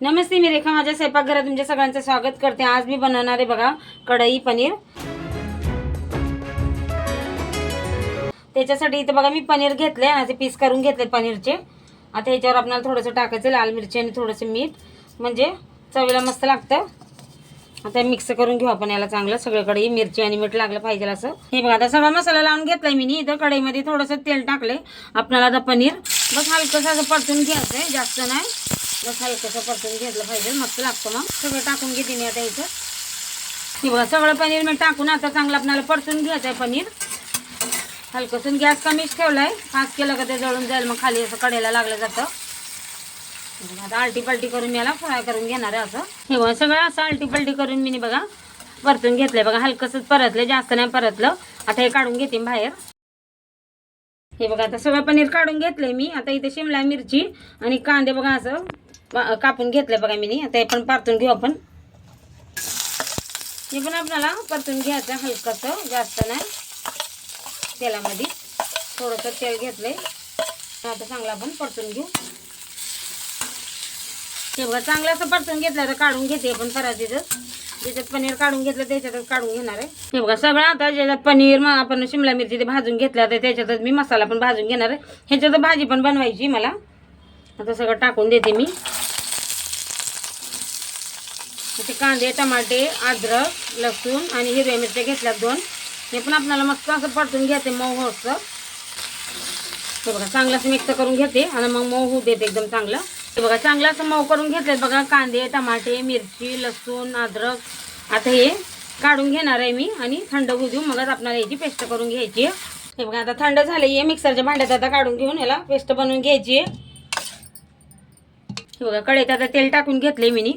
नमस्ते मी रेखा. माझ्या स्वयंपाकघरात तुमच्या सगळ्यांचं स्वागत करते. आज मी बनवणार आहे बघा कढई पनीर. त्याच्यासाठी इथं बघा मी पनीर घेतले असे पीस करून घेतले पनीरचे. आता ह्याच्यावर आपल्याला थोडंसं टाकायचं लाल मिरची आणि थोडंसं मीठ. म्हणजे चवीला मस्त लागतं. आता मिक्स करून घेऊ आपण याला चांगलं. सगळीकडे मिरची आणि मीठ लागलं पाहिजे असं. हे बघा आता सगळा मसाला लावून घेतलाय मी इथं कढईमध्ये थोडंसं तेल टाकलंय. आपल्याला आता पनीर. बस हलकंसं असं परतून घ्यायचं आहे जास्त नाही. बस हलकंसं परतून घेतलं पाहिजे. मस्त लागतं मग. सगळं टाकून घेते मी आता इथं. हे बघा सगळं पनीर मी टाकून आता चांगलं आपल्याला परतून घ्यायचं आहे पनीर. हलकंसून गॅस कमीच ठेवलाय. फास्ट केलं का ते जळून जाईल मग खाली असं कडेला लागलं जातं. आता आलटी पलटी करून याला फ्राय करून घेणार आहे असं. हे बघा सगळं असं आलटी पलटी करून मी बघा परतून घेतलंय. बघा हलकसंच परतलं जास्त नाही परतलं. आता हे काढून घेते बाहेर. हे बघा आता सगळं पनीर काढून घेतलंय मी. आता इथे शिमला मिरची आणि कांदे बघा असं कापून घेतलंय बघा मी. आता हे पण परतून घेऊ आपण. हे पण आपल्याला परतून घ्यायचं हलकंसं जास्त नाही. तेलामध्ये थोडंसं तेल घेतलंय. आता चांगलं आपण परतून घेऊ. हे बघा चांगलं असं परतून घेतलं तर काढून घेते आपण परातीतच ज्याच्यात पनीर काढून घेतलं त्याच्यातच काढून घेणार आहे. हे बघा सगळं आता ज्याच्यात पनीर मग आपण शिमला मिरची ते भाजून घेतलं तर त्याच्यातच मी मसाला पण भाजून घेणार आहे. ह्याच्यात भाजी पण बनवायची मला. आता सगळं टाकून देते मी. असे कांदे टमाटे अद्रक लसूण आणि हिरव्या मिरच्या घेतल्यात दोन. हे पण आपल्याला मस्त असं परतून घेते मऊ होतं. हे बघा चांगलं असं मिक्स करून घेते आणि मग मऊ होऊ देते एकदम चांगलं. बघा चांगलं असं मऊ करून घेतलेत बघा कांदे टमाटे मिरची लसूण अद्रक. आता हे काढून घेणार आहे मी आणि थंड होऊ देऊ मगच आपल्याला याची पेस्ट करून घ्यायची आहे. हे बघा आता थंड झालं आहे मिक्सरच्या भांड्यात आता काढून घेऊन याला पेस्ट बनवून घ्यायची आहे. हे बघा कढईत आता तेल टाकून घेतले मी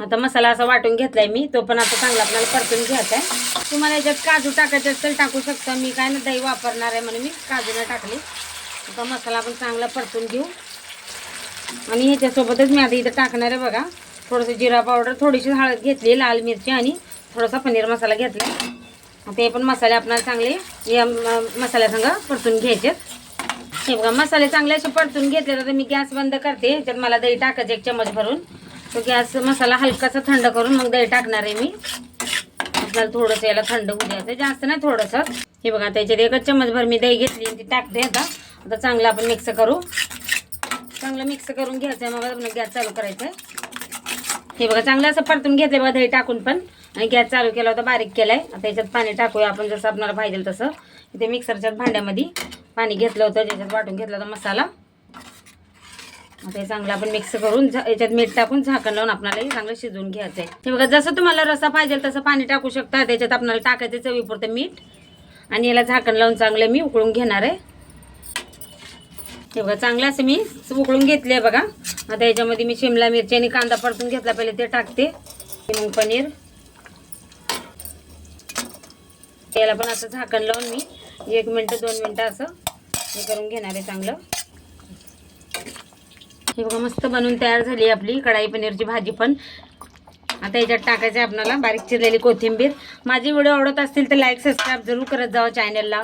आता मसाला असा वाटून घेतलाय मी तो पण आता चांगला आपल्याला परतून घ्यायचा आहे. तुम्हाला याच्यात काजू टाकायचे असेल टाकू शकता. मी काय ना दही वापरणार आहे म्हणून मी काजू टाकले. टाकली आता मसाला आपण चांगला परतून घेऊ. आणि ह्याच्यासोबतच मी आता इथं टाकणार आहे बघा. थोडंसं जिरा पावडर थोडीशी हळद घेतली लाल मिरची आणि थोडासा पनीर मसाला घेतला. आता हे पण मसाले आपल्याला चांगले या मसाल्यासंग परतून घ्यायचे हे बघा मसाले चांगले असे परतून घेतले तर मी गॅस बंद करते ह्याच्यात मला दही टाकायचं एक चमच भरून. तो गॅस मसाला हलकासा थंड करून मग दही टाकणार आहे मी. आपल्याला थोडंसं याला थंड होऊ द्यायचं जास्त नाही थोडंसं. हे बघा त्याच्यात एकच चमचभर मी दही घेतली आणि ती टाकते आता. आता चांगलं आपण मिक्स करू. चांगलं मिक्स करून घ्यायचं आहे मग गॅस चालू करायचं आहे हे बघा चांगलं असं परतून घेतलं बघा दही टाकून पण. आणि गॅस चालू केला होता बारीक केलाय. आता याच्यात पाणी टाकूया आपण जसं आपल्याला पाहिजे तसं. इथे मिक्सरच्या भांड्यामध्ये पाणी घेतलं होतं ज्याच्यात वाटून घेतला होता मसाला. आता हे चांगलं आपण मिक्स करून झा- याच्यात मीठ टाकून झाकण लावून आपल्याला हे चांगलं शिजवून घ्यायचं आहे हे बघा जसं तुम्हाला रसा पाहिजे तसं पाणी टाकू शकता. त्याच्यात आपल्याला टाकायचं चवीपुरतं मीठ. आणि याला झाकण लावून चांगलं मी उकळून घेणार आहे. हे बघा चांगलं असं मी उकळून घेतले बघा. आता याच्यामध्ये मी शिमला मिरची आणि कांदा परतून घेतला. पहिले ते टाकते. मग पनीर. त्याला पण असं झाकण लावून मी एक मिनटं दोन मिनटं असं हे करून घेणार आहे चांगलं. हे बघा मस्त बनवून तयार झाली आपली कढाई पनीरची भाजी पण. आता याच्यात टाकायचं आहे आपल्याला बारीक चिरलेली कोथिंबीर. माझी व्हिडिओ आवडत असतील तर लाईक सबस्क्राईब जरूर करत जावं चॅनलला